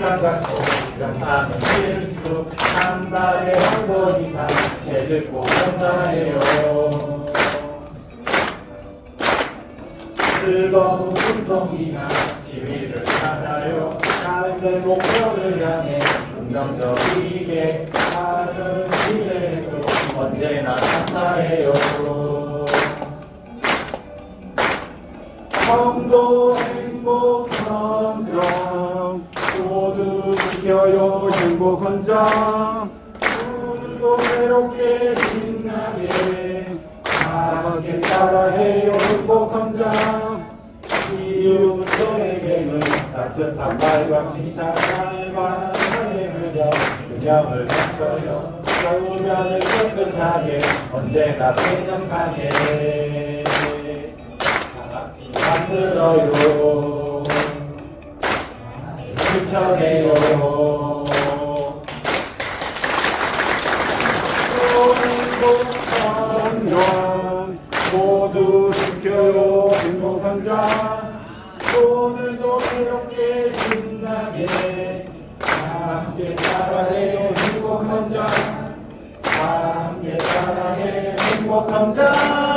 같고 영상은 실수 한 발의 한번 이상 제듣고 감사해요. 즐거운 운동이나 지위를 찾아요. 삶의 목표를 향해 긍정적이게 하는 미래도 언제나 감사해요. 성도 행복 지켜요 행복한 점 오늘도 외롭게 신나게 함께 따라해요 행복한 점 이웃들에게는 따뜻한 말과 시사말과 사랑을 균형을 맞춰요. 겨우면을 끈끈하게 언제나 쾌적하게. 만들어요 점 모두 지켜요 행복한 점 오늘도 새롭게 신나게 함께 따라해요 행복한 점 함께 따라해 행복한 점